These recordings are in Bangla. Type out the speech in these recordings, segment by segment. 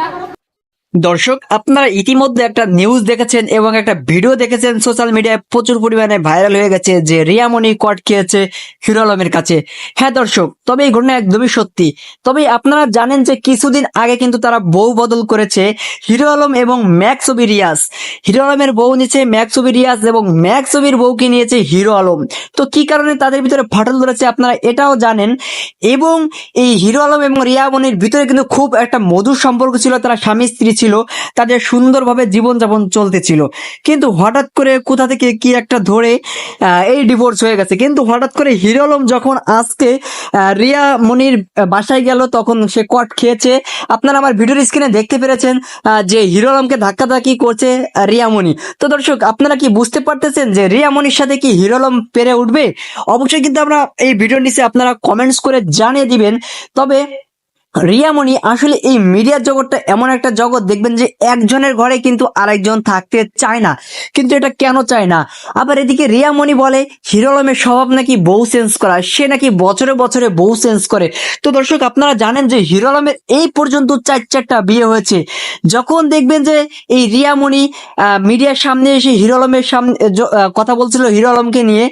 milagro. দর্শক, আপনারা ইতিমধ্যে একটা নিউজ দেখেছেন এবং একটা ভিডিও দেখেছেন। সোশ্যাল মিডিয়ায় প্রচুর পরিমাণে ভাইরাল হয়ে গেছে যে রিয়ামণি কট খেয়েছে হিরো আলমের কাছে। হ্যাঁ দর্শক, তবে এই ঘটনা একদমই সত্যি। তবে আপনারা জানেন যে কিছুদিন আগে কিন্তু তারা বউ বদল করেছে হিরো আলম এবং ম্যাক্সবি রিয়াজ। হিরো আলমের বউ নিয়েছে ম্যাক্সবি রিয়াজ এবং ম্যাক্সবির বউকে নিয়েছে হিরো আলম। তো কি কারণে তাদের ভিতরে ফাটল ধরেছে আপনারা এটাও জানেন। এবং এই হিরো আলম এবং রিয়ামণির ভিতরে কিন্তু খুব একটা মধুর সম্পর্ক ছিল। তারা স্বামী স্ত্রী ছিল, তাদের সুন্দরভাবে জীবনযাপন চলতেছিল। কিন্তু হঠাৎ করে কোথা থেকে কি একটা ধরে এই ডিভোর্স হয়ে গেছে। কিন্তু হঠাৎ করে হিরো আলম যখন আজকে রিয়া মনির বাসায় গেল, তখন সে কট খেয়েছে। আপনারা আমার ভিডিওর স্ক্রিনে দেখতে পেরেছেন যে হিরো আলমকে ধাক্কাধাক্কি করছে রিয়ামণি তো দর্শক, আপনারা কি বুঝতে পারতেছেন যে রিয়ামণির সাথে কি হিরো আলম পেরে উঠবে? অবশ্যই কিন্তু আমরা এই ভিডিওর নিচে আপনারা কমেন্টস করে জানিয়ে দিবেন। তবে রিয়ামণি, আসলে এই মিডিয়ার জগৎটা এমন একটা জগৎ, দেখবেন যে একজনের ঘরে কিন্তু আরেকজন থাকতে চায় না। কিন্তু এটা কেন চায় না? আবার এদিকে রিয়ামণি বলে হিরো আলমের স্বভাব নাকি বউ চেঞ্জ করা, সে নাকি বছরে বছরে বউ চেঞ্জ করে। তো দর্শক, আপনারা জানেন যে হিরো আলমের এই পর্যন্ত চার চারটা বিয়ে হয়েছে। যখন দেখবেন যে এই রিয়ামণি মিডিয়ার সামনে এসে হিরো আলমের সামনে কথা বলছিল হিরো আলমকে নিয়ে,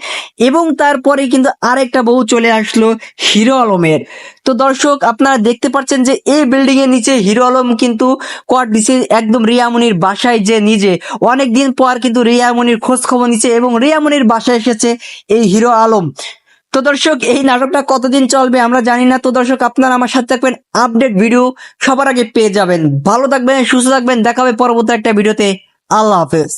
এবং তারপরে কিন্তু আরেকটা বউ চলে আসলো হিরো আলমের তো দর্শক, আপনারা দেখতে পাচ্ছেন যে এই বিল্ডিং এর নিচে হিরো আলম কিন্তু কোয়ার দিছে একদম রিয়ামনির বাসায় যে নিজে। অনেক দিন পর কিন্তু রিয়ামনির খোঁজ খবর নিচ্ছে এবং রিয়ামনির বাসায় এসেছে এই হিরো আলম। তো দর্শক, এই নাটকটা কতদিন চলবে আমরা জানি না। তো দর্শক, আপনারা আমার সাথে থাকবেন, আপডেট ভিডিও সবার আগে পেয়ে যাবেন। ভালো থাকবেন, সুস্থ থাকবেন, দেখা হবে পরবর্তী একটা ভিডিওতে। আল্লাহ হাফেজ।